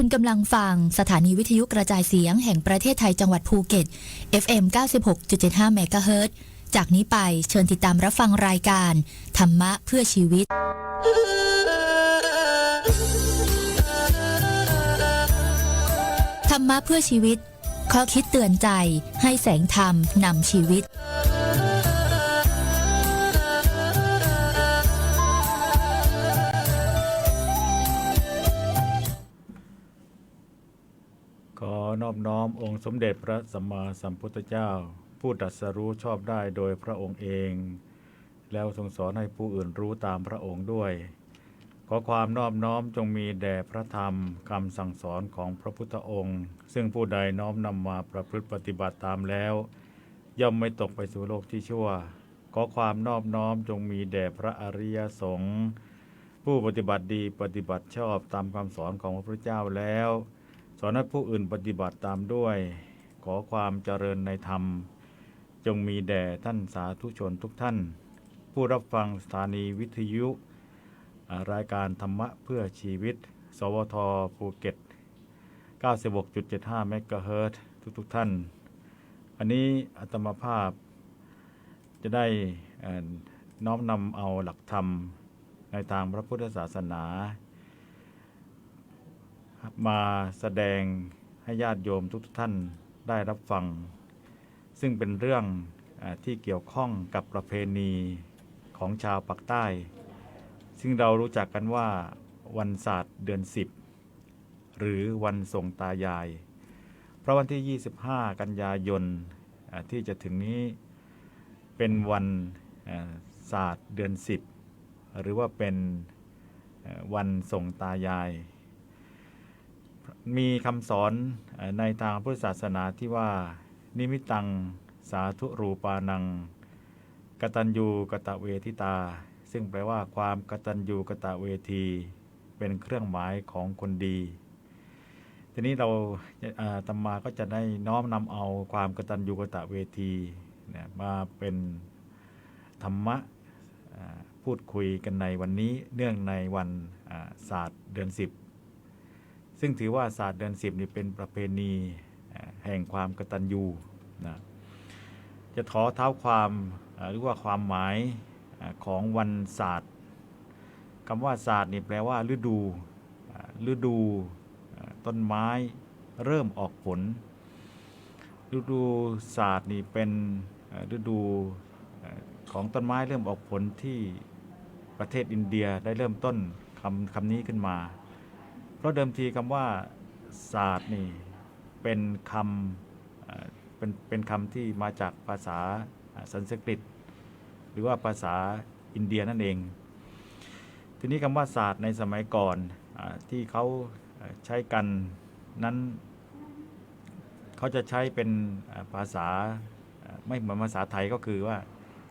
คุณกำลังฟังสถานีวิทยุกระจายเสียงแห่งประเทศไทยจังหวัดภูเก็ต FM 96.75เมกะเฮิรตจากนี้ไปเชิญติดตามรับฟังรายการ ธรรมะเพื่อชีวิต ธรรมะเพื่อชีวิต ข้อคิดเตือนใจให้แสงธรรมนำชีวิต อนอบน้อมองค์สมเด็จพระสัมมาสัมพุทธเจ้า ผู้ตรัสรู้ชอบได้โดยพระองค์เอง แล้วทรงสอนให้ผู้อื่นรู้ตามพระองค์ด้วย ขอความนอบน้อมจงมีแด่พระธรรมคำสั่งสอนของพระพุทธองค์ ซึ่งผู้ใดน้อมนำมาประพฤติปฏิบัติตามแล้ว ย่อมไม่ตกไปสู่โลกที่ชั่ว ขอความนอบน้อมจงมีแด่พระอริยสงฆ์ผู้ปฏิบัติดีปฏิบัติชอบตามคำสอนของพระพุทธเจ้าแล้ว สอนให้ผู้อื่นปฏิบัติตามด้วย ขอความเจริญในธรรม จงมีแด่ท่านสาธุชนทุกท่าน ผู้รับฟังสถานีวิทยุ รายการธรรมะเพื่อชีวิต สวทภูเก็ต 96.75เมกะเฮิรตซ์ทุกท่าน อันนี้อาตมาภาพจะได้น้อมนำเอาหลักธรรมในทางพระพุทธศาสนา มาแสดงให้ญาติโยมทุกท่านได้รับฟัง ซึ่งเป็นเรื่องอที่เกี่ยวข้องกับประเพณีของชาวปากใต้ ซึ่งเรารู้จักกันว่าวันศาสตร์เดือน 10 หรือวันส่งตายาย เพราะวันที่ 25 กันยายนที่จะถึงนี้เป็นวันศาสตร์เดือน 10 หรือว่าเป็นวันส่งตายาย มีคำสอนในทางพุทธศาสนาที่ว่า นิมิตัง สาธุรูปานัง กตัญญูกตะเวทิตา ซึ่งแปลว่าความกตัญญูกตะเวที เป็นเครื่องหมายของคนดี ทีนี้เราเอ่อตมาก็จะได้น้อมนำเอาความกตัญญูกตะเวทีมาเป็นธรรมะพูดคุยกันในวันนี้เนื่องในวันศาสตร์เดือนสิบ ซึ่งถือว่าศาสตร์เดือนสิบนี่เป็นประเพณีแห่งความกตัญญูนะจะขอเท้าความหรือว่าความหมายของวันศาสตร์คำว่าศาสตร์นี่แปลว่าฤดูฤดูต้นไม้เริ่มออกผล ฤดูศาสตร์นี่เป็นฤดูของต้นไม้เริ่มออกผลที่ประเทศอินเดียได้เริ่มต้นคำคำนี้ขึ้นมา ราะเดิมทีคำว่าศาสตร์นี่เป็นคำเป็นเป็นคำที่มาจากภาษาสันสกฤต หรือว่าภาษาอินเดียนั่นเอง ทีนี้คำว่าศาสตร์ในสมัยก่อนอที่เขาใช้กันนั้นเขาจะใช้เป็นภาษาอ่าไม่เหมือนภาษาไทยก็คือว่า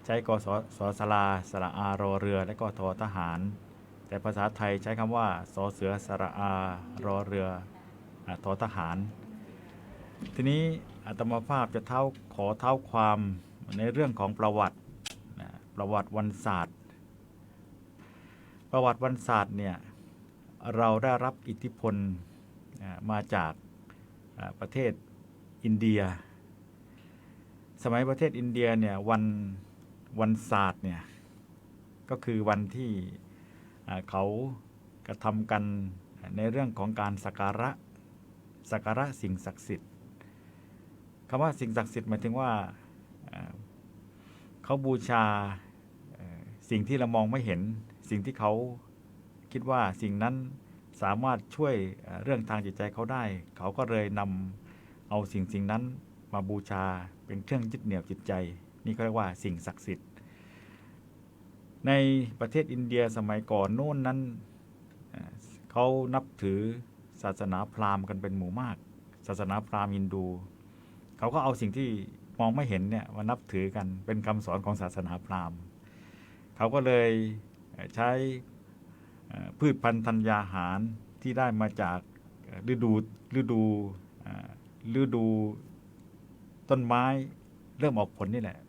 ใช้กสสสลาสระอารอเรือ และก็ทอทหาร แต่ภาษาไทยใช้คำว่าสอเสือสระอารอเรืออทอทหาร ทีนี้อาตมาภาพจะเท้าขอเท้าความในเรื่องของประวัติประวัติวันศาสตร์ ประวัติวันศาสตร์เนี่ยเราได้รับอิทธิพลมาจากประเทศอินเดีย สมัยประเทศอินเดียเนี่ยวันวันศาสตร์เนี่ยก็คือวันที่ เขากระทำกันในเรื่องของการสักการะสักการะสิ่งศักดิ์สิทธิ์คำว่าสิ่งศักดิ์สิทธิ์หมายถึงว่าเขาบูชาสิ่งที่เรามองไม่เห็น สิ่งที่เขาคิดว่าสิ่งนั้นสามารถช่วยเรื่องทางจิตใจเขาได้ เขาก็เลยนำเอาสิ่งสิ่งนั้นมาบูชาเป็นเครื่องยึดเหนี่ยวจิตใจ นี่ก็เรียกว่าสิ่งศักดิ์สิทธิ์ ในประเทศอินเดียสมัยก่อนโน้นนั้นเขานับถือศาสนาพราหมณ์กันเป็นหมู่มาก ศาสนาพราหมณ์ฮินดู เขาก็เอาสิ่งที่มองไม่เห็นเนี่ยมานับถือกันเป็นคำสอนของศาสนาพราหมณ์ เขาก็เลยใช้พืชพันธุ์ธัญญาหารที่ได้มาจากฤดูฤดูฤดูต้นไม้เริ่มออกผลนี่แหละ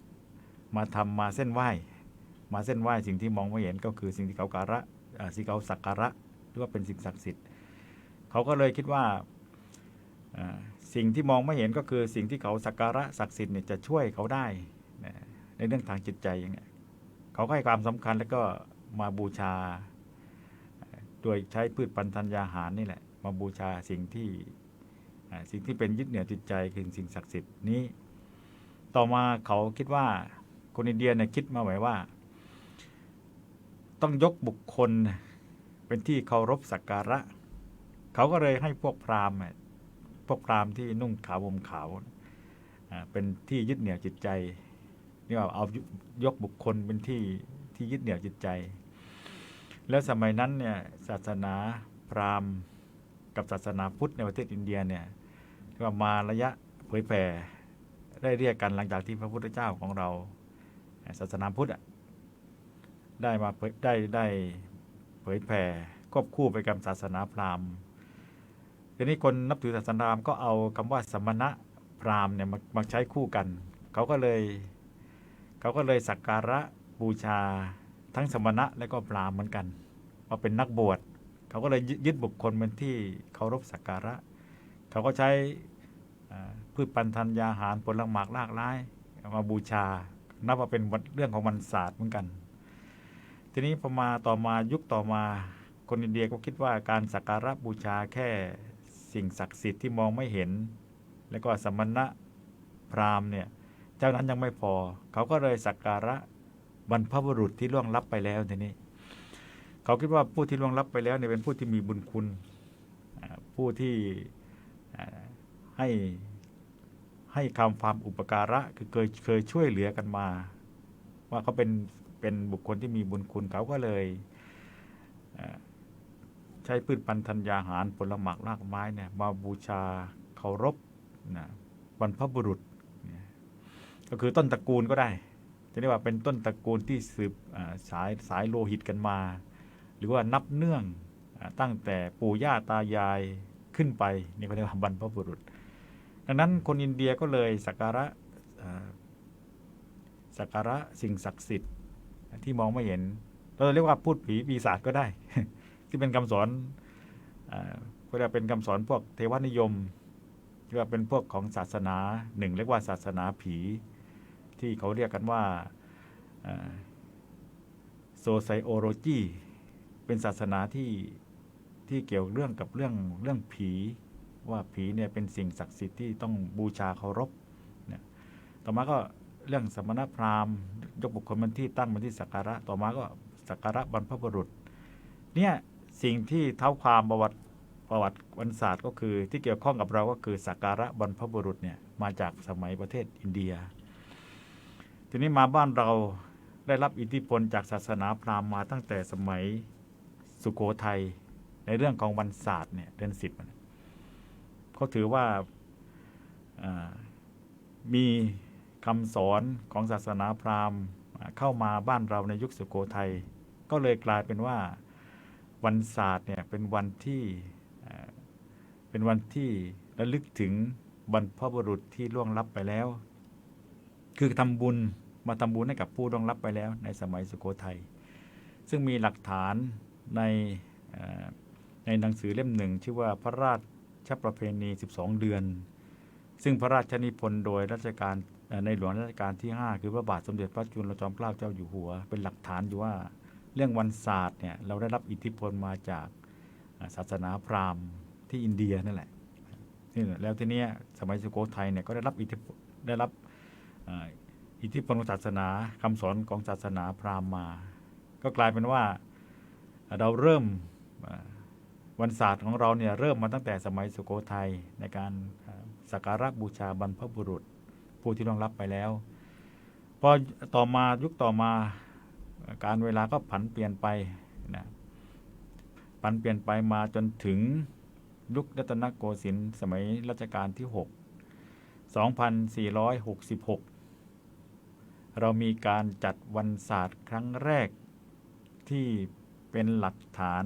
มาทำมาเส้นไหว้ มาเส้นไหว้สิ่งที่มองไม่เห็นก็คือสิ่งที่เขาการะสิ่งเขาสักการะหรือว่าเป็นสิ่งศักดิ์สิทธิ์ เขาก็เลยคิดว่าสิ่งที่มองไม่เห็นก็คือสิ่งที่เขาสักการะศักดิ์สิทธิ์เนี่ยจะช่วยเขาได้นะในเรื่องทางจิตใจอย่างเงี้ยเขาก็ให้ความสำคัญแล้วก็มาบูชา โดยใช้พืชพันธัญญาหารนี่แหละ มาบูชาสิ่งที่สิ่งที่เป็นยึดเหนี่ยวจิตใจคือสิ่งศักดิ์สิทธิ์นี้ ต่อมาเขาคิดว่าคนอินเดียเนี่ยคิดมาไว้ว่า ต้องยกบุคคลเป็นที่เคารพสักการะ เขาก็เลยให้พวกพราหมณ์พวกพราหมณ์ที่นุ่งขาวห่มขาวเป็นที่ยึดเหนี่ยวจิตใจนี่ว่าเอายกบุคคลเป็นที่ที่ยึดเหนี่ยวจิตใจ แล้วสมัยนั้นเนี่ยศาสนาพราหมณ์กับศาสนาพุทธในประเทศอินเดียเนี่ยเรียกว่ามาระยะเผยแผ่ได้เรียกกันหลังจากที่พระพุทธเจ้าของเรา ศาสนาพุทธอะ ได้มาเผยได้ได้เผยแผ่ควบคู่ไปกับศาสนาพราหมณ์ทีนี้คนนับถือศาสนาพราหมณ์ก็เอาคำว่าสมณะพราหมณ์เนี่ยมามาใช้คู่กัน เขาก็เลยเขาก็เลยสักการะบูชาทั้งสมณะและก็พราหมณ์เหมือนกันว่าเป็นนักบวชเขาก็เลยยึดบุคคลเป็นที่เคารพสักการะ เขาก็ใช้พืชพันธัญญาหารผลหมากรากไม้มาบูชา นับว่าเป็นวันเรื่องของวันศาสตร์เหมือนกัน ทีนี้พอมาต่อมายุคต่อมา คนอินเดียก็คิดว่าการสักการะบูชาแค่สิ่งศักดิ์สิทธิ์ที่มองไม่เห็น แล้วก็สมณะพราหมณ์เนี่ยเจ้านั้นยังไม่พอ เขาก็เลยสักการะบรรพบุรุษที่ล่วงลับไปแล้วทีนี้ เขาคิดว่าผู้ที่ล่วงลับไปแล้วเนี่ยเป็นผู้ที่มีบุญคุณผู้ที่ให้ให้คำความอุปการะคือเคยเคยช่วยเหลือกันมา ว่าเขาเป็น เป็นบุคคลที่มีบุญคุณเขาก็เลยใช้พืชพันธัญญาหารผลหมากรากไม้เนี่ยมาบูชาเคารพนะบรรพบุรุษ ก็คือต้นตระกูลก็ได้ จะเรียกว่าเป็นต้นตระกูลที่สืบสายสายโลหิตกันมา หรือว่านับเนื่องตั้งแต่ปู่ย่าตายายขึ้นไปนี่ก็เรียกว่าบรรพบุรุษ ดังนั้นคนอินเดียก็เลยสักการะสักการะสิ่งศักดิ์สิทธิ์ ที่มองไม่เห็น เราเรียกว่าพูดผีปีศาจก็ได้ ที่เป็นคำสอนอาก็จะเป็นคำสอนพวกเทวนิยมที่ว่าเป็นพวกของศาสนาหนึ่งเรียกว่าศาสนาผี ที่เขาเรียกกันว่าโซไซโอโรจีเป็นศาสนาที่ที่เกี่ยวเรื่องกับเรื่องเรื่องผี ว่าผีเนี่ยเป็นสิ่งศักดิ์สิทธิ์ที่ต้องบูชาเคารพเนี่ยต่อมาก็ เรื่องสมณพราหมณ์ ยกบุคคลเป็นที่ตั้งเป็นที่สักการะต่อมาก็สักการะบรรพบุรุษ เนี่ยสิ่งที่เท้าความประวัติประวัติวันศาสตร์ก็คือที่เกี่ยวข้องกับเราก็คือสักการะบรรพบุรุษเนี่ยมาจากสมัยประเทศอินเดีย ทีนี้มาบ้านเราได้รับอิทธิพลจากศาสนาพราหมณ์มาตั้งแต่สมัยสุโขทัยในเรื่องของวันศาสตร์เนี่ยเดือนสิบเนี่ยเขาถือว่ามี คำสอนของศาสนาพราหมณ์เข้ามาบ้านเราในยุคสุโขทัยก็เลยกลายเป็นว่าวันศาสตร์เนี่ยเป็นวันที่เป็นวันที่ระลึกถึงบรรพบุรุษที่ล่วงลับไปแล้ว คือทำบุญมาทำบุญให้กับผู้ล่วงลับไปแล้ว ในสมัยสุโขทัยซึ่งมีหลักฐานในในหนังสือเล่มหนึ่ง ชื่อว่าพระราชประเพณี 12 เดือน ซึ่งพระราชนิพนธ์โดยรัชกาล ในหลวงรัชกาลที่ 5 คือพระบาทสมเด็จพระจุลจอมเกล้าเจ้าอยู่หัว เป็นหลักฐานอยู่ว่าเรื่องวันศาสตร์เนี่ยเราได้รับอิทธิพลมาจากศาสนาพราหมณ์ที่อินเดียนั่นแหละนี่แล้วทีนี้สมัยสุโขทัยเนี่ยก็ได้รับอิทธิพลได้รับอิทธิพลของศาสนาคำสอนของศาสนาพราหมณ์มา ก็กลายเป็นว่าเราเริ่มวันศาสตร์ของเราเนี่ยเริ่มมาตั้งแต่สมัยสุโขทัยในการสักการะบูชาบรรพบุรุษ ผู้ที่ล่วงลับไปแล้วพอต่อมายุคต่อมาการเวลาก็ผันเปลี่ยนไปนะผันเปลี่ยนไปมาจนถึงยุครัตนโกสินทร์สมัยรัชกาลที่ 6 2466 เรามีการจัดวันศาสตร์ครั้งแรกที่เป็นหลักฐาน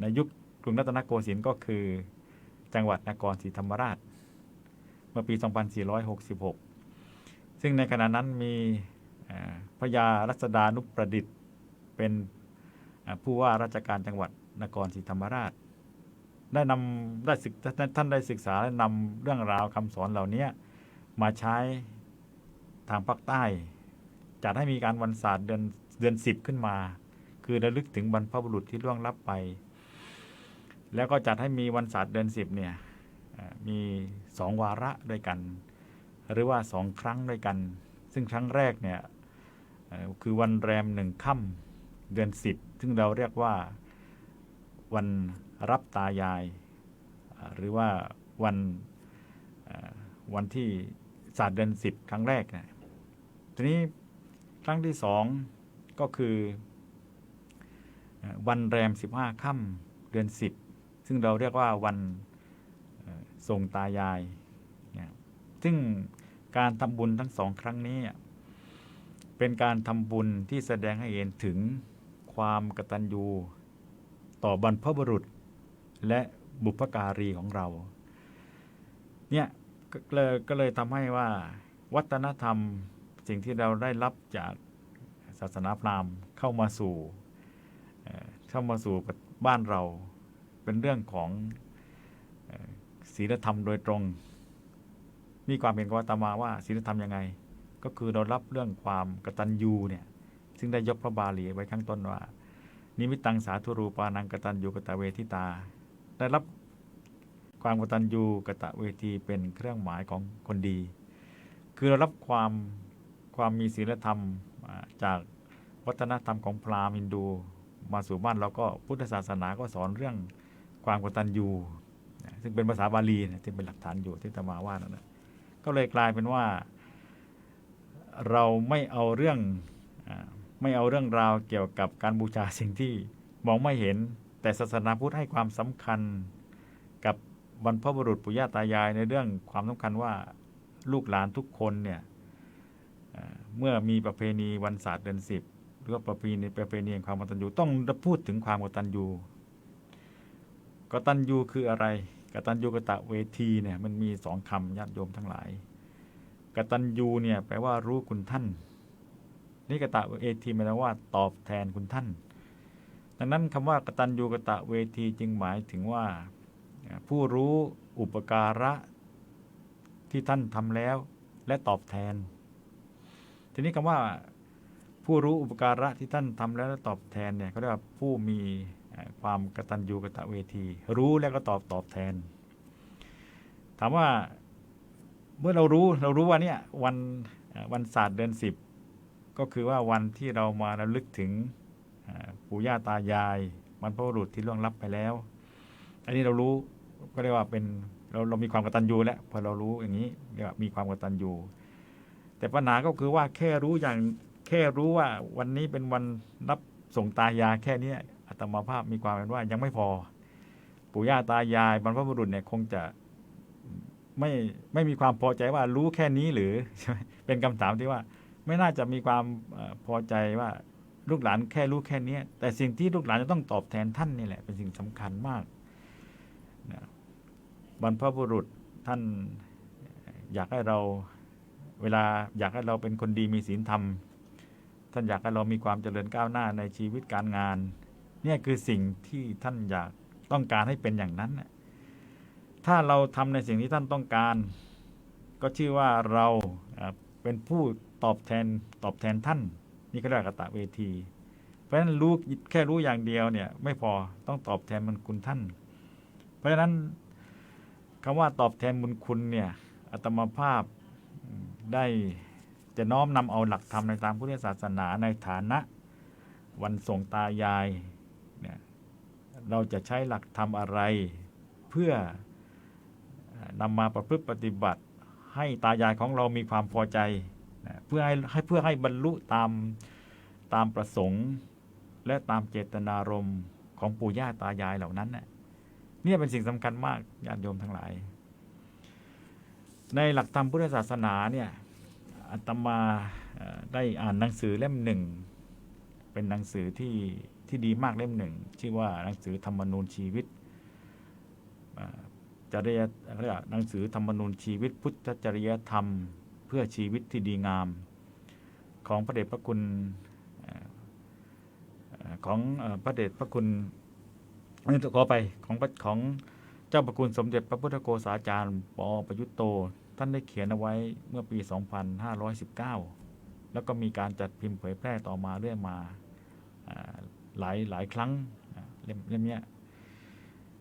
ในยุคกรุงรัตนโกสินทร์ก็คือจังหวัดนครศรีธรรมราช เมื่อปี 2466 ซึ่งในขณะนั้นมีพระยารัศดานุประดิษฐ์เป็นผู้ว่าราชการจังหวัดนครศรีธรรมราช ได้นำได้ศึกท่านได้ศึกษาและนำเรื่องราวคำสอนเหล่านี้มาใช้ทางภาคใต้ จัดให้มีการวันศาสตร์เดือนเดือนสิบขึ้นมา คือระลึกถึงบรรพบุรุษที่ล่วงลับไป แล้วก็จัดให้มีวันศาสตร์เดือนสิบเนี่ย มีสองวาระด้วยกัน หรือว่าสองครั้งด้วยกัน ซึ่งครั้งแรกเนี่ยคือวันแรมหนึ่งค่ำเดือนสิบซึ่งเราเรียกว่าวันรับตายาย หรือว่าวันวันที่ศาสตร์เดือนสิบครั้งแรกนะทีนี้ครั้งที่สองก็คือวันแรมสิบห้าค่ำเดือนสิบซึ่งเราเรียกว่าวัน ส่งตายายเนี่ยซึ่งการทำบุญทั้งสองครั้งนี้ เป็นการทำบุญที่แสดงให้เห็นถึงความกตัญญูต่อบรรพบุรุษ และบุพการีของเรา เนี่ยก็เลยก็เลยทำให้ว่าวัฒนธรรมสิ่งที่เราได้รับจากศาสนาพราหมณ์เข้ามาสู่เข้ามาสู่บ้านเราเป็นเรื่องของ ศีลธรรมโดยตรง มีความเห็นของอาตมาว่าศีลธรรมยังไง ก็คือเรารับเรื่องความกตัญญูเนี่ยซึ่งได้ยกพระบาลีไว้ข้างต้นว่า นิมิตังสาธุรูปานังกตัญญูกตเวทิตา ได้รับความกตัญญูกตเวทีเป็นเครื่องหมายของคนดี คือเรารับความความมีศีลธรรมจากวัฒนธรรมของพราหมณ์ฮินดู มาสู่บ้านเราก็พุทธศาสนาก็สอนเรื่องความกตัญญู ซึ่งเป็นภาษาบาลีนะที่เป็นหลักฐานอยู่ที่ตมาว่านั่นนะก็เลยกลายเป็นว่า เราไม่เอาเรื่องไม่เอาเรื่องราวเกี่ยวกับการบูชาสิ่งที่มองไม่เห็น แต่ศาสนาพุทธให้ความสำคัญกับบรรพบุรุษปุย่าตายายในเรื่องความสำคัญว่าลูกหลานทุกคนเนี่ยเมื่อมีประเพณีวันศาสตร์เดือนสิบหรือว่าประเพณีประเพณีแห่งความกตัญญูต้องพูดถึงความกตัญญูกตัญญูคืออะไร กตัญญูกตะเวทีเนี่ยมันมีสองคำญาติโยมทั้งหลายกตัญญูเนี่ยแปลว่ารู้คุณท่าน นี่กตะเวทีหมายว่า ตอบแทนคุณท่าน ดังนั้นคำว่ากตัญญูกตะเวทีจึงหมายถึงว่า ผู้รู้อุปการะที่ท่านทำแล้วและตอบแทน ทีนี้คำว่าผู้รู้อุปการะที่ท่านทำแล้วและตอบแทนเนี่ยเขาเรียกว่าผู้มี ความกตัญญูกะตะเวที รู้แล้วก็ตอบตอบแทน ถามว่าเมื่อเรารู้เรารู้ว่าเนี่ยวันวันศาสตร์เดือนสิบก็คือว่าวันที่เรามาระลึกถึงปู่ย่าตายายบรรพบุรุษที่ล่วงลับไปแล้ว อันนี้เรารู้ก็เรียกว่าเป็นเราเรามีความกตัญญูแล้วพอเรารู้อย่างนี้เรียกว่ามีความกตัญญูแต่ปัญหาก็คือว่าแค่รู้อย่างแค่รู้ว่าวันนี้เป็นวันรับส่งตายายแค่เนี้ย ตมาภาพมีความเป็นว่ายังไม่พอ ปู่ย่าตายายบรรพบุรุษเนี่ยคงจะไม่ไม่มีความพอใจว่ารู้แค่นี้หรือเป็นคำถามที่ว่า ไม่น่าจะมีความพอใจว่าลูกหลานแค่รู้แค่นี้แต่สิ่งที่ลูกหลานจะต้องตอบแทนท่านนี่แหละ เป็นสิ่งสำคัญมากนะบรรพบุรุษท่านอยากให้เราเวลาอยากให้เราเป็นคนดีมีศีลธรรม ท่านอยากให้เรามีความเจริญก้าวหน้าในชีวิตการงาน เนี่ยคือสิ่งที่ท่านอยากต้องการให้เป็นอย่างนั้นน่ะถ้าเราทำในสิ่งที่ท่านต้องการ ก็ชื่อว่าเราเป็นผู้ตอบแทนตอบแทนท่าน นี่ก็เรียกกตะเวที เพราะฉะนั้นรู้แค่รู้อย่างเดียวเนี่ยไม่พอต้องตอบแทนบุญคุณท่าน เพราะฉะนั้นคำว่าตอบแทนบุญคุณเนี่ยอาตมาภาพได้จะน้อมนำเอาหลักธรรมในทางพุทธศาสนาในฐานะ วันส่งตายาย เราจะใช้หลักธรรมอะไร เพื่อนำมาประพฤติปฏิบัติ ให้ตายายของเรามีความพอใจนะเพื่อให้ให้เพื่อให้บรรลุตามตามประสงค์ และตามเจตนารมณ์ของปู่ย่าตายายเหล่านั้นน่ะเนี่ยเป็นสิ่งสำคัญมากญาติโยมทั้งหลาย ในหลักธรรมพุทธศาสนาเนี่ยอาตมาได้อ่านหนังสือเล่มหนึ่ง เป็นหนังสือที่ ที่ดีมากเล่มหนึ่ง ชื่อว่าหนังสือธรรมนูญชีวิตจริยเขาเรียกหนังสือธรรมนูญชีวิต พุทธจริยธรรม เพื่อชีวิตที่ดีงาม ของพระเดชพระคุณของพระเดชพระคุณเอ้ยขอไปของพระของเจ้าประคุณสมเด็จพระพุทธโฆษาจารย์ปอประยุตโต ท่านได้เขียนเอาไว้เมื่อปี 2519 แล้วก็มีการจัดพิมพ์เผยแพร่ต่อมาเรื่อยมา หลายหลายครั้งเล่มเล่มนี้ย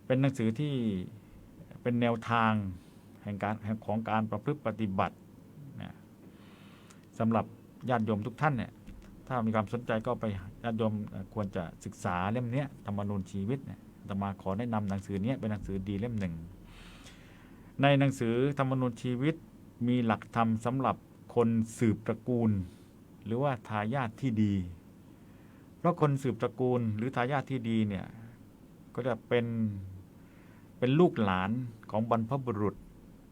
เป็นหนังสือที่เป็นแนวทางแห่งการแห่งของการประพฤติปฏิบัตินะสำหรับญาติโยมทุกท่านเนี่ยถ้ามีความสนใจก็ไปญาติโยมควรจะศึกษาเล่มเนี้ยธรรมนูญชีวิตเนี่ยตมาขอแนะนำหนังสือเนี้ยเป็นหนังสือดีเล่มหนึ่ง ในหนังสือธรรมนูญชีวิตมีหลักธรรมสำหรับคนสืบตระกูล หรือว่าทายาทที่ดี เพราะคนสืบตระกูลหรือทายาทที่ดีเนี่ยก็จะเป็นเป็นลูกหลานของบรรพบุรุษ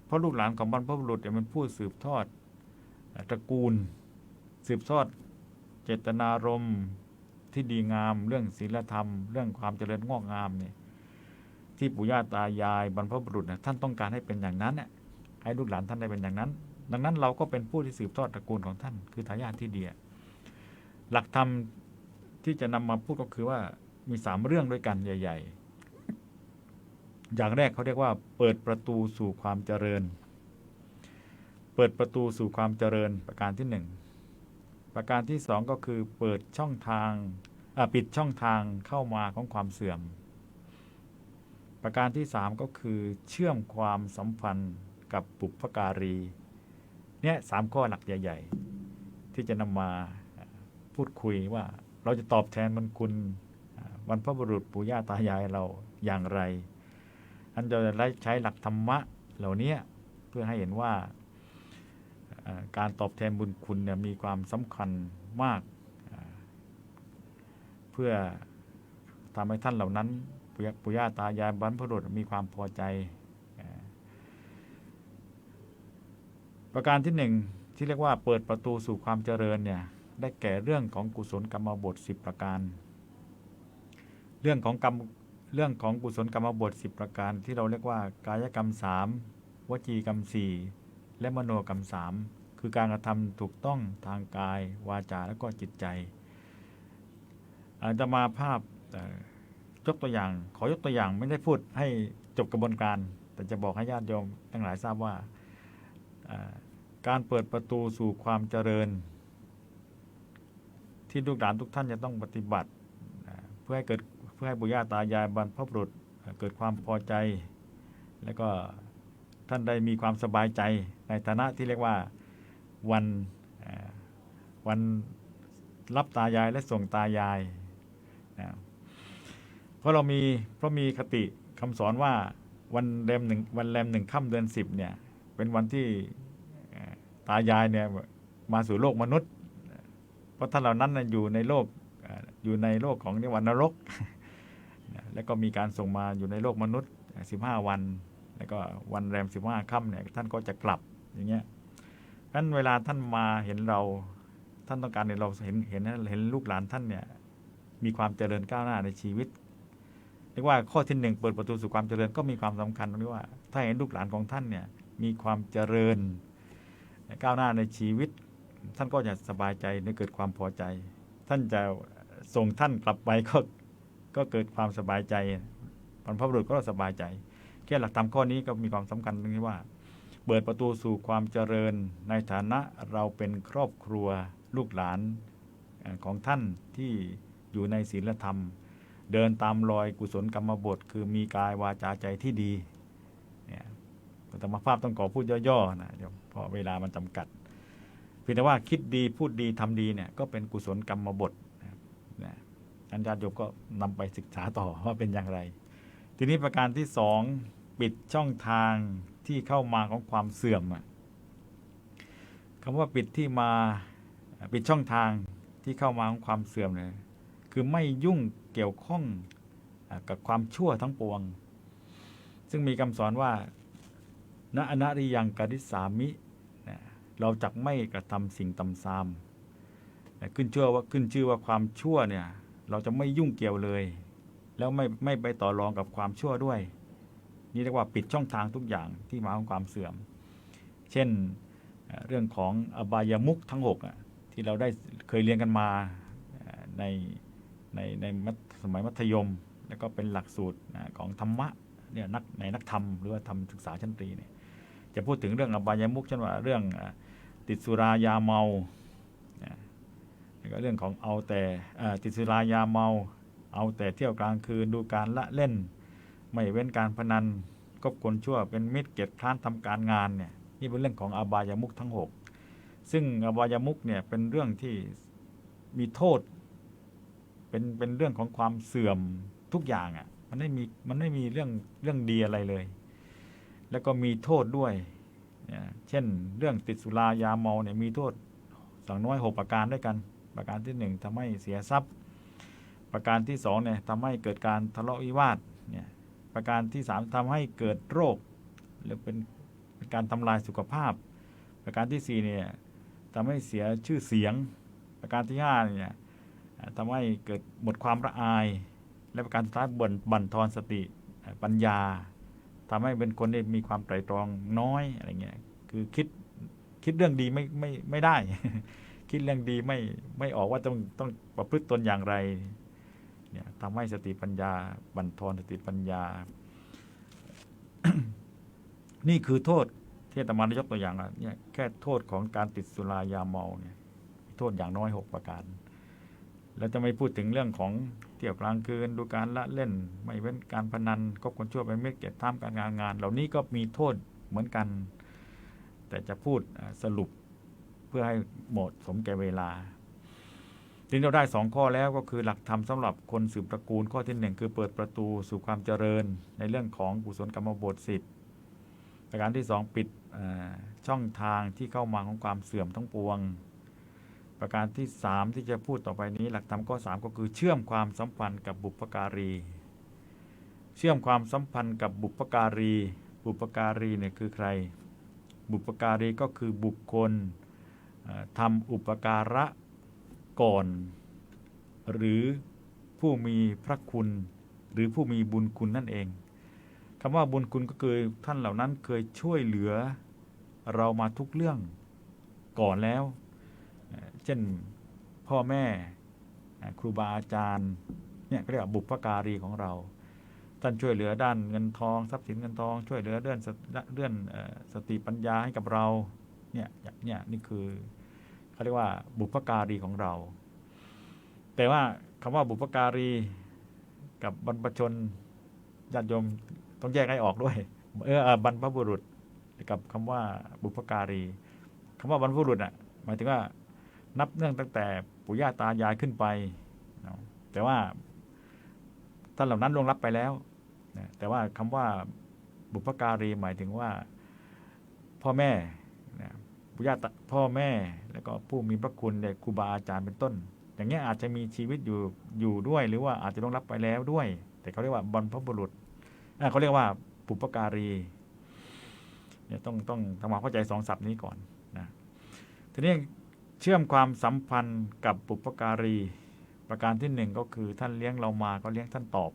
เพราะลูกหลานของบรรพบุรุษเนี่ยมันผู้สืบทอดตระกูล สืบทอดเจตนารมณ์ที่ดีงาม เรื่องศีลธรรม เรื่องความเจริญงอกงามเนี่ยที่ปู่ย่าตายายบรรพบุรุษนี่ยท่านต้องการให้เป็นอย่างนั้นเนี่ยให้ลูกหลานท่านได้เป็นอย่างนั้น ดังนั้นเราก็เป็นผู้ที่สืบทอดตระกูลของท่าน คือทายาทที่ดีหลักธรรม ที่จะนำมาพูดก็คือว่ามีสามเรื่องด้วยกันใหญ่ ๆ อย่างแรกเขาเรียกว่า เปิดประตูสู่ความเจริญ เปิดประตูสู่ความเจริญประการที่หนึ่งประการที่สองก็คือเปิดช่องทางปิดช่องทางเข้ามาของความเสื่อม ประการที่สามก็คือเชื่อมความสัมพันธ์กับปุพการี เนี่ยสามข้อหลักใหญ่ ๆ ที่จะนำมาพูดคุยว่า เราจะตอบแทนมันคุณบรรพบุรุษปู่ย่าตายายเราอย่างไรอันจะได้ใช้หลักธรรมะเหล่านี้เพื่อให้เห็นว่าการตอบแทนบุญคุณเนี่ยมีความสำคัญมาก เพื่อทำให้ท่านเหล่านั้นปู่ย่าปุย่าตายายบรรพบุรุษมีความพอใจ ประการที่หนึ่งที่เรียกว่าเปิดประตูสู่ความเจริญเนี่ย ได้แก่เรื่องของกุศลกรรมบท 10 ประการ เรื่องของกรรมเรื่องของกุศลกรรมบท 10 ประการ ที่เราเรียกว่ากายกรรม 3 วจีกรรม 4 และมโนกรรม 3 คือการกระทำถูกต้องทางกาย วาจาและก็จิตใจอาจจะมาภาพยกตัวอย่าง ขอยกตัวอย่างไม่ได้พูดให้จบกระบวนการ แต่จะบอกให้ญาติโยมทั้งหลายทราบว่าการเปิดประตูสู่ความเจริญ ที่ลูกหลานทุกท่านจะต้องปฏิบัติ เพื่อให้เกิดเพื่อให้บุญญาตายายบรรพบุรุษเกิดความพอใจ แล้วก็ท่านได้มีความสบายใจในฐานะที่เรียกว่าวันวันรับตายายและส่งตายายนะเพราะเรามีเพราะมีคติคำสอนว่าวันแรมหนึ่งวันแรมหนึ่งค่ำเดือนสิบเนี่ยเป็นวันที่ตายายเนี่ยมาสู่โลกมนุษย์ ราะท่านเหล่านั้นอยู่ในโลกอยู่ในโลกของนิวรณนรก แล้วก็มีการส่งมาอยู่ในโลกมนุษย์ 15 วัน แล้วก็วันแรม 15ค่ำเนี่ยท่านก็จะกลับอย่างเงี้ยนั้นเวลาท่านมาเห็นเราท่านต้องการเห็นเราเห็นเห็นเห็นลูกหลานท่านเนี่ยมีความเจริญก้าวหน้าในชีวิตเรียกว่าข้อที่หนึ่งเปิดประตูสู่ความเจริญก็มีความสำคัญตรงที่ว่า ถ้าเห็นลูกหลานของท่านเนี่ยมีความเจริญก้าวหน้าในชีวิต ท่านก็จะสบายใจในเกิดความพอใจ ท่านจะส่งท่านกลับไปก็ก็เกิดความสบายใจบรรพบุรุษก็สบายใจ แค่หลักธรรมข้อนี้ก็มีความสำคัญตรงที่ว่า เปิดประตูสู่ความเจริญในฐานะเราเป็นครอบครัวลูกหลานของท่านที่อยู่ในศีลธรรม เดินตามรอยกุศลกรรมบท คือมีกายวาจาใจที่ดีเนี่ยธรรมภาพต้องขอพูดย่อๆนะเดี๋ยวเพราะเวลามันจำกัด เพียงแต่ว่าคิดดีพูดดีทำดีเนี่ยก็เป็นกุศลกรรมบทนะครับนะอันญาติโยมก็นำไปศึกษาต่อว่าเป็นอย่างไร ทีนี้ประการที่สองปิดช่องทางที่เข้ามาของความเสื่อมอะคำว่าปิดที่มาปิดช่องทางที่เข้ามาของความเสื่อมเนี่ยคือไม่ยุ่งเกี่ยวข้องกับความชั่วทั้งปวง ซึ่งมีคำสอนว่าณอนาริยังกริสามิ เราจักไม่กระทำสิ่งตำซามขึ้นชื่อว่าขึ้นชื่อว่าความชั่วเนี่ย เราจะไม่ยุ่งเกี่ยวเลย แล้วไม่ไม่ไปต่อรองกับความชั่วด้วย นี่เรียกว่าปิดช่องทางทุกอย่างที่มาของความเสื่อม เช่นเรื่องของอบายมุขทั้งหกที่เราได้เคยเรียนกันมาในในในสมัยมัธยม แล้วก็เป็นหลักสูตรของธรรมะเนี่ยนักในนักธรรมหรือว่าธรรมศึกษาชั้นตรีเนี่ย จะพูดถึงเรื่องอบายมุขเช่นว่าเรื่องติดสุรายาเมานะแล้วก็เรื่องของเอาแต่ติดสุรายาเมา เอาแต่เที่ยวกลางคืนดูการละเล่น ไม่เว้นการพนันกบคนชั่วเป็นมิตรเกียรติคร้านทำการงานเนี่ยนี่เป็นเรื่องของอบายมุขทั้ง 6 ซึ่งอบายมุขเนี่ยเป็นเรื่องที่มีโทษ เป็นเป็นเรื่องของความเสื่อมทุกอย่างอะ่ะมันไม่มีมันไม่มีเรื่องเรื่องดีอะไรเลย แล้วก็มีโทษด้วยเนี่ยเช่น เรื่องติดสุรายาเมาเนี่ยมีโทษสังน้อยหกประการด้วยกัน ประการที่หนึ่งทำให้เสียทรัพย์ ประการที่สองเนี่ยทำให้เกิดการทะเลาะวิวาทเนี่ยประการที่สามทำให้เกิดโรค หรือเป็นการทำลายสุขภาพ ประการที่สี่เนี่ยทำให้เสียชื่อเสียง ประการที่ห้าเนี่ยทำให้เกิดหมดความละอาย และประการสุดท้ายบ่นบั่นทอนสติปัญญา ทำให้เป็นคนที่มีความไตรตรองน้อยอะไรเงี้ยคือคิดคิดเรื่องดีไม่ไม่ไม่ได้ คิดเรื่องดีไม่ไม่ออกว่าต้องต้องประพฤติตนอย่างไรเนี่ยทำให้สติปัญญา บั่นทอนสติปัญญา นี่คือโทษที่ตมาได้ยกตัวอย่างอะเนี่ยแค่โทษของการติดสุรายาเมาเนี่ยโทษอย่างน้อยหกประการ แล้วจะไม่พูดถึงเรื่องของ เที่ยวกลางคืนดูการละเล่น ไม่เว้นการพนันคบคนชั่วไปไม่เก็บท่ามการงานงาน เหล่านี้ก็มีโทษเหมือนกัน แต่จะพูดสรุปเพื่อให้หมาะสมแก่เวลาทีนี้เราได้สองข้อแล้วก็คือหลักธรรมสำหรับคนสืบตระกูลข้อที่หนึ่งคือเปิดประตูสู่ความเจริญ ในเรื่องของกุศลกรรมบทสิบประการที่สองปิดช่องทางที่เข้ามาของความเสื่อมทั้งปวง ประการที่สามที่จะพูดต่อไปนี้ หลักธรรมข้อสามก็คือเชื่อมความสัมพันธ์กับบุพการี เชื่อมความสัมพันธ์กับบุพการี บุพการีเนี่ยคือใคร บุพการีก็คือบุคคลเอ่อทำอุปการะก่อน หรือผู้มีพระคุณ หรือผู้มีบุญคุณนั่นเองคำว่าบุญคุณก็คือท่านเหล่านั้นเคยช่วยเหลือเรามาทุกเรื่องก่อนแล้ว เช่นพ่อแม่ครูบาอาจารย์เนี่ยก็เรียกว่าบุพการีของเราท่านช่วยเหลือด้านเงินทองทรัพย์สินเงินทองช่วยเหลือเรื่องเรื่องสติปัญญาให้กับเราเนี่ยเนี่ยนี่คือเขาเรียกว่าบุพการีของเรา แต่ว่าคำว่าบุพการีกับบรรพชนญาติโยมต้องแยกให้ออกด้วยเออบรรพบุรุษกับคำว่าบุพการีคำว่าบรรพบุรุษอะหมายถึงว่า นับเนื่องตั้งแต่ปู่ย่าตายายขึ้นไป แต่ว่าท่านเหล่านั้นล่วงลับไปแล้วแต่ว่าคำว่าบุพการีหมายถึงว่าพ่อแม่ปู่ย่าตาพ่อแม่แล้วก็ผู้มีพระคุณเด็กครูบาอาจารย์เป็นต้น อย่างเงี้ยอาจจะมีชีวิตอยู่อยู่ด้วย หรือว่าอาจจะล่วงลับไปแล้วด้วย แต่เขาเรียกว่าบรรพบุรุษเขาเรียกว่าบุพการีเนี่ยต้องต้องทำความเข้าใจสองศัพท์นี้ก่อนนะทีนี้ เชื่อมความสัมพันธ์กับบุพการี ประการที่หนึ่งก็คือท่านเลี้ยงเรามาก็เลี้ยงท่านตอบ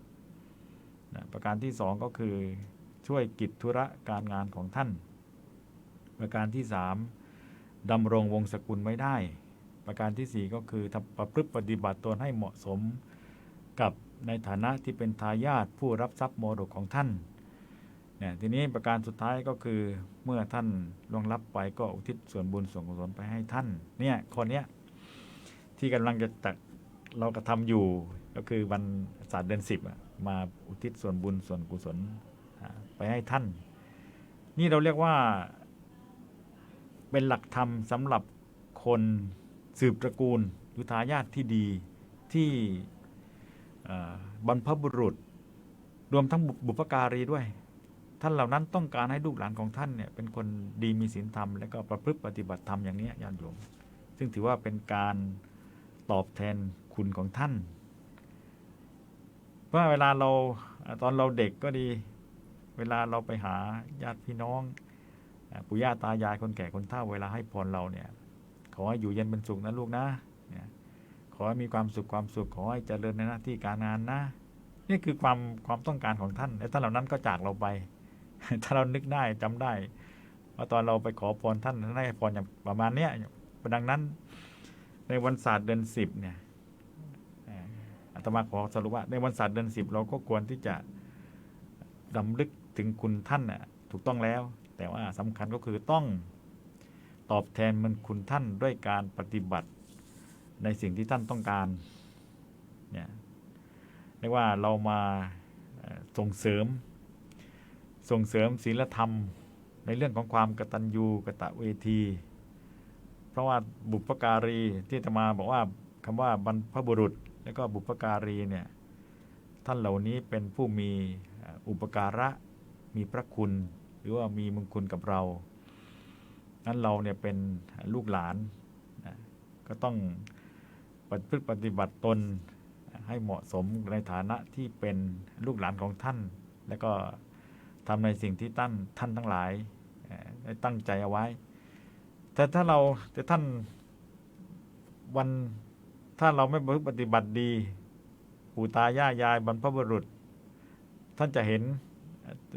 นะประการที่สองก็คือช่วยกิจธุระการงานของท่าน ประการที่สามดำรงวงศกุลไว้ได้ ประการที่สี่ก็คือทำประพฤติปฏิบัติตนให้เหมาะสมกับในฐานะที่เป็นทายาทผู้รับทรัพย์มรดกของท่าน เนี่ยทีนี้ประการสุดท้ายก็คือเมื่อท่านล่วงลับไปก็อุทิศส่วนบุญส่วนกุศลไปให้ท่านเนี่ยคนเนี้ยที่กำลังจะตักเรากระทำอยู่ก็คือวันศาสตร์เดือนสิบมาอุทิศส่วนบุญส่วนกุศลไปให้ท่าน นี่เราเรียกว่าเป็นหลักธรรมสำหรับคนสืบตระกูลหรือทายาทที่ดีที่บรรพบุรุษ รวมทั้งบุบุพการีด้วย ท่านเหล่านั้นต้องการให้ลูกหลานของท่านเนี่ยเป็นคนดีมีศีลธรรม และก็ประพฤติปฏิบัติธรรมอย่างนี้ญาติโยม ซึ่งถือว่าเป็นการตอบแทนคุณของท่าน เพราะเวลาเราตอนเราเด็กก็ดี เวลาเราไปหาญาติพี่น้องปู่ย่าตายายคนแก่คนเฒ่า เวลาให้พรเราเนี่ยขอให้อยู่เย็นเป็นสุขนะลูกนะเนี่ยขอให้มีความสุขความสุขขอให้เจริญในหน้าที่การงานนะ นี่คือความความต้องการของท่านและท่านเหล่านั้นก็จากเราไป ถ้าเรานึกได้จำได้ ว่าตอนเราไปขอพรท่านท่านให้พรอย่างประมาณเนี้ยดังนั้น ในวันศาสตร์เดือนสิบเนี่ยอาตมาขอสรุปว่าในวันศาสตร์เดือนสิบเราก็ควรที่จะรำลึกถึงคุณท่านน่ะถูกต้องแล้ว แต่ว่าสำคัญก็คือต้องตอบแทนมันคุณท่านด้วยการปฏิบัติในสิ่งที่ท่านต้องการเนี่ยเรียกว่าเรามาส่งเสริม ส่งเสริมศีลธรรม ในเรื่องของความกตัญญูกตเวที เพราะว่าบุพการีที่จะมาบอกว่าคำว่าบรรพบุรุษ แล้วก็บุพการีเนี่ยท่านเหล่านี้เป็นผู้มีอุปการะมีพระคุณ หรือว่ามีมงคุณกับเรา นั้นเราเนี่ยเป็นลูกหลานนะก็ต้องปฏิพฤติปฏิบัติตนให้เหมาะสมในฐานะที่เป็นลูกหลานของท่าน แล้วก็ ทำในสิ่งที่ท่านท่านทั้งหลายได้ตั้งใจเอาไว้ แต่ถ้าเราแต่ท่านวันถ้าเราไม่ปฏิบัติดีปู่ตาย่ายายบรรพบุรุษ ท่านจะเห็น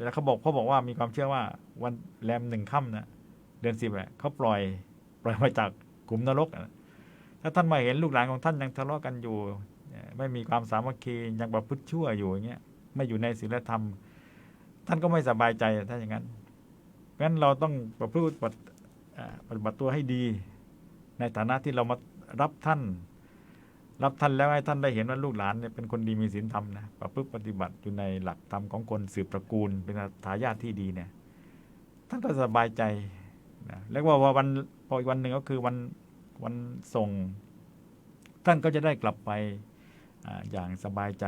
แล้วเขาบอกเขาบอกว่ามีความเชื่อว่าวันแรมหนึ่งค่ำนะเดือนสิบอะเขาปล่อยปล่อยมาจากกลุ่มนรกถ้าท่านมาเห็นลูกหลานของท่านยังทะเลาะกันอยู่ ไม่มีความสามัคคียังประพฤติชั่วอยู่อย่างเงี้ยไม่อยู่ในศีลธรรม ท่านก็ไม่สบายใจถ้าอย่างนั้นเพราะฉะนั้นเราต้องประพฤติปฏิบัติตัวให้ดี ในฐานะที่เรามารับท่าน รับท่านแล้วให้ท่านได้เห็นว่าลูกหลานเนี่ยเป็นคนดีมีศีลธรรมนะประพฤติปฏิบัติอยู่ในหลักธรรมของคนสืบตระกูล เป็นทายาทที่ดีเนี่ยท่านก็สบายใจนะแล้วว่าวันพออีกวันหนึ่งก็คือวันวันส่ง ท่านก็จะได้กลับไปออย่างสบายใจ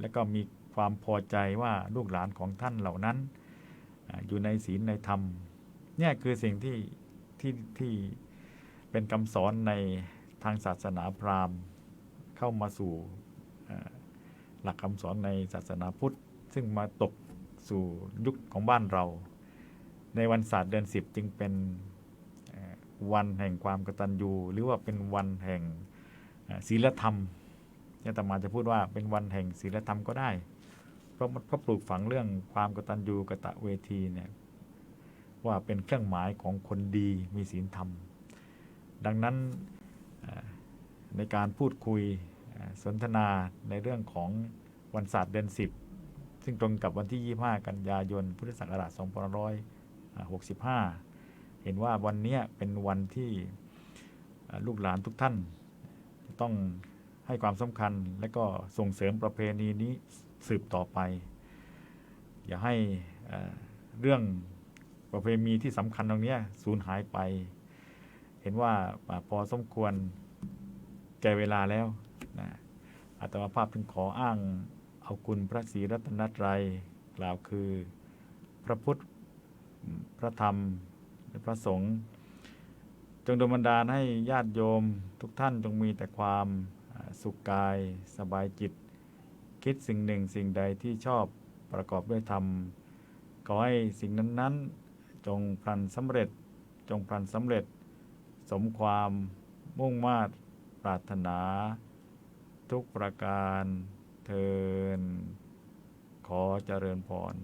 แล้วก็มี ความพอใจว่าลูกหลานของท่านเหล่านั้น อยู่ในศีลในธรรมเนี่ยคือสิ่งที่ที่ที่เป็นคำสอนในทางศาสนาพราหมณ์เข้ามาสู่หลักคำสอนในศาสนาพุทธ ซึ่งมาตกสู่ยุคของบ้านเรา ในวันศาสตร์เดือนสิบจึงเป็นวันแห่งความกตัญญูหรือว่าเป็นวันแห่งศีลธรรมเนี่ยแต่มาจะพูดว่าเป็นวันแห่งศีลธรรมก็ได้ เพราะมันก็ปลูกฝังเรื่องความกตัญญูกตเวทีเนี่ยว่าเป็นเครื่องหมายของคนดีมีศีลธรรม ดังนั้นในการพูดคุยสนทนาในเรื่องของวันศาสตร์เดือนสิบซึ่งตรงกับวันที่ 25 กันยายน พุทธศักราช2565 เห็นว่าวันนี้เป็นวันที่ลูกหลานทุกท่านจะต้องให้ความสำคัญและก็ส่งเสริมประเพณีนี้ สืบต่อไป อย่าให้เรื่องประเพณีที่สำคัญตรงนี้สูญหายไป เห็นว่าพอสมควรแก่เวลาแล้วนะอาตมาภาพถึงขออ้างเอาคุณพระศรีรัตนตรัยกล่าวคือพระพุทธ พระธรรม และพระสงฆ์จงดลบันดาลให้ญาติโยมทุกท่านจงมีแต่ความสุขกาย สบายจิต คิดสิ่งหนึ่งสิ่งใดที่ชอบประกอบด้วยธรรมขอให้สิ่งนั้นๆ จงพลันสำเร็จ จงพลันสำเร็จ สมความมุ่งมาตรปรารถนา ทุกประการเทินขอเจริญพร